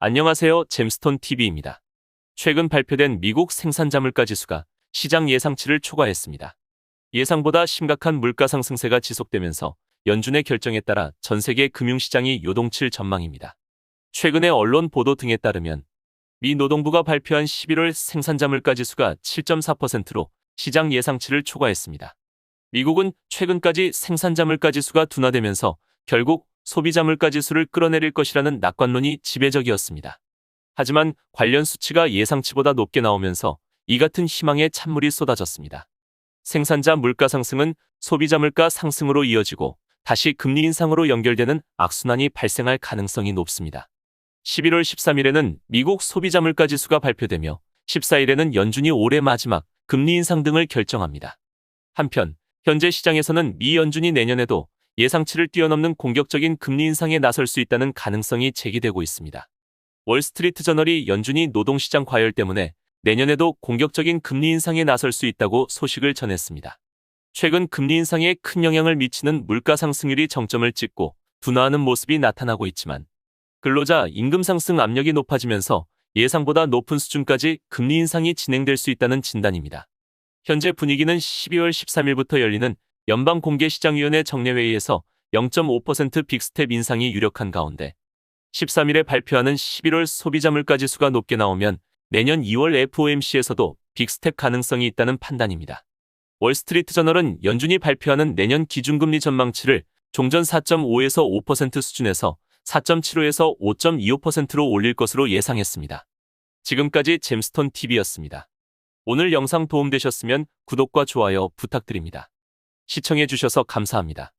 안녕하세요. 잼스톤 TV입니다. 최근 발표된 미국 생산자 물가 지수가 시장 예상치를 초과했습니다. 예상보다 심각한 물가 상승세가 지속되면서 연준의 결정에 따라 전 세계 금융시장이 요동칠 전망입니다. 최근의 언론 보도 등에 따르면 미 노동부가 발표한 11월 생산자 물가 지수가 7.4%로 시장 예상치를 초과했습니다. 미국은 최근까지 생산자 물가 지수가 둔화되면서 결국 소비자 물가 지수를 끌어내릴 것이라는 낙관론이 지배적이었습니다. 하지만 관련 수치가 예상치보다 높게 나오면서 이 같은 희망에 찬물이 쏟아졌습니다. 생산자 물가 상승은 소비자 물가 상승으로 이어지고 다시 금리 인상으로 연결되는 악순환이 발생할 가능성이 높습니다. 11월 13일에는 미국 소비자 물가 지수가 발표되며 14일에는 연준이 올해 마지막 금리 인상 등을 결정합니다. 한편 현재 시장에서는 미 연준이 내년에도 예상치를 뛰어넘는 공격적인 금리 인상에 나설 수 있다는 가능성이 제기되고 있습니다. 월스트리트 저널이 연준이 노동시장 과열 때문에 내년에도 공격적인 금리 인상에 나설 수 있다고 소식을 전했습니다. 최근 금리 인상에 큰 영향을 미치는 물가 상승률이 정점을 찍고 둔화하는 모습이 나타나고 있지만 근로자 임금 상승 압력이 높아지면서 예상보다 높은 수준까지 금리 인상이 진행될 수 있다는 진단입니다. 현재 분위기는 12월 13일부터 열리는 연방공개시장위원회 정례회의에서 0.5% 빅스텝 인상이 유력한 가운데 13일에 발표하는 11월 소비자 물가 지수가 높게 나오면 내년 2월 FOMC에서도 빅스텝 가능성이 있다는 판단입니다. 월스트리트 저널은 연준이 발표하는 내년 기준금리 전망치를 종전 4.5에서 5% 수준에서 4.75에서 5.25%로 올릴 것으로 예상했습니다. 지금까지 잼스톤 TV였습니다. 오늘 영상 도움되셨으면 구독과 좋아요 부탁드립니다. 시청해 주셔서 감사합니다.